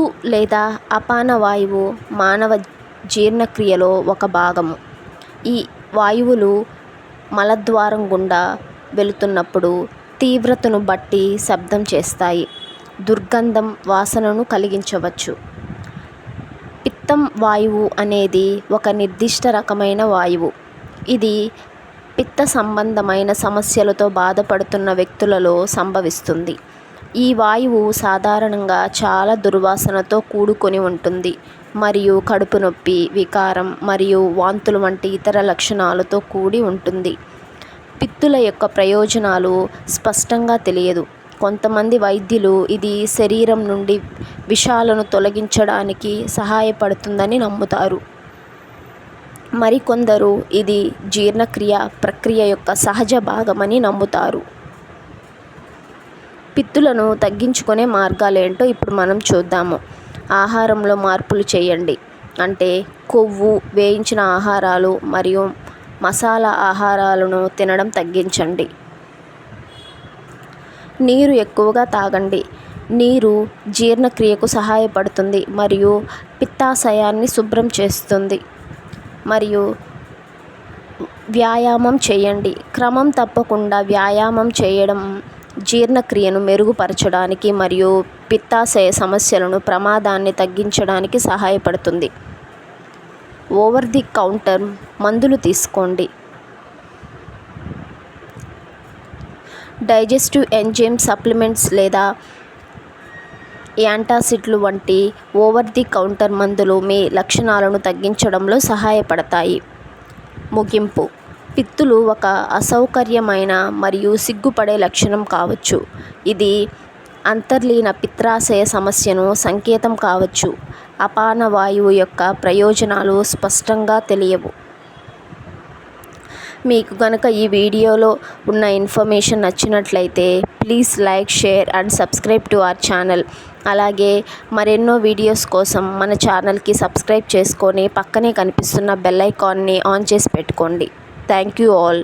పిత్తు లేదా అపాన వాయువు మానవ జీర్ణక్రియలో ఒక భాగము. ఈ వాయువులు మలద్వారం గుండా వెళుతున్నప్పుడు తీవ్రతను బట్టి శబ్దం చేస్తాయి. దుర్గంధం వాసనను కలిగించవచ్చు. పిత్తం వాయువు అనేది ఒక నిర్దిష్ట రకమైన వాయువు. ఇది పిత్త సంబంధమైన సమస్యలతో బాధపడుతున్న వ్యక్తులలో సంభవిస్తుంది. ఈ వాయువు సాధారణంగా చాలా దుర్వాసనతో కూడుకొని ఉంటుంది. మరియు కడుపు నొప్పి వికారం మరియు వాంతులు వంటి ఇతర లక్షణాలతో కూడి ఉంటుంది. పిత్తుల యొక్క ప్రయోజనాలు స్పష్టంగా తెలియదు. కొంతమంది వైద్యులు ఇది శరీరం నుండి విషాలను తొలగించడానికి సహాయపడుతుందని నమ్ముతారు. మరికొందరు ఇది జీర్ణక్రియ ప్రక్రియ యొక్క సహజ భాగమని నమ్ముతారు. పిత్తులను తగ్గించుకునే మార్గాలేంటో ఇప్పుడు మనం చూద్దాము. ఆహారంలో మార్పులు చేయండి. అంటే కొవ్వు వేయించిన ఆహారాలు మరియు మసాలా ఆహారాలను తినడం తగ్గించండి. నీరు ఎక్కువగా తాగండి. నీరు జీర్ణక్రియకు సహాయపడుతుంది మరియు పిత్తాశయాన్ని శుభ్రం చేస్తుంది. మరియు వ్యాయామం చేయండి. క్రమం తప్పకుండా వ్యాయామం చేయడం జీర్ణక్రియను మెరుగుపరచడానికి మరియు పిత్తాశయ సమస్యలను ప్రమాదాన్ని తగ్గించడానికి సహాయపడుతుంది. ఓవర్ ది కౌంటర్ మందులు తీసుకోండి. డైజెస్టివ్ ఎంజైమ్ సప్లిమెంట్స్ లేదా యాంటాసిడ్లు వంటి ఓవర్ ది కౌంటర్ మందులు మీ లక్షణాలను తగ్గించడంలో సహాయపడతాయి. ముగింపు. పిత్తులు ఒక అసౌకర్యమైన మరియు సిగ్గుపడే లక్షణం కావచ్చు. ఇది అంతర్లీన పిత్తాశయ సమస్యను సంకేతం కావచ్చు. అపాన వాయువు యొక్క ప్రయోజనాలు స్పష్టంగా తెలియవు. మీకు కనుక ఈ వీడియోలో ఉన్న ఇన్ఫర్మేషన్ నచ్చినట్లయితే please like share and subscribe to our channel. అలాగే మరెన్నో వీడియోస్ కోసం మన ఛానల్కి సబ్స్క్రైబ్ చేసుకొని పక్కనే కనిపిస్తున్న బెల్ ఐకాన్ని ఆన్ చేసి పెట్టుకోండి. Thank you all.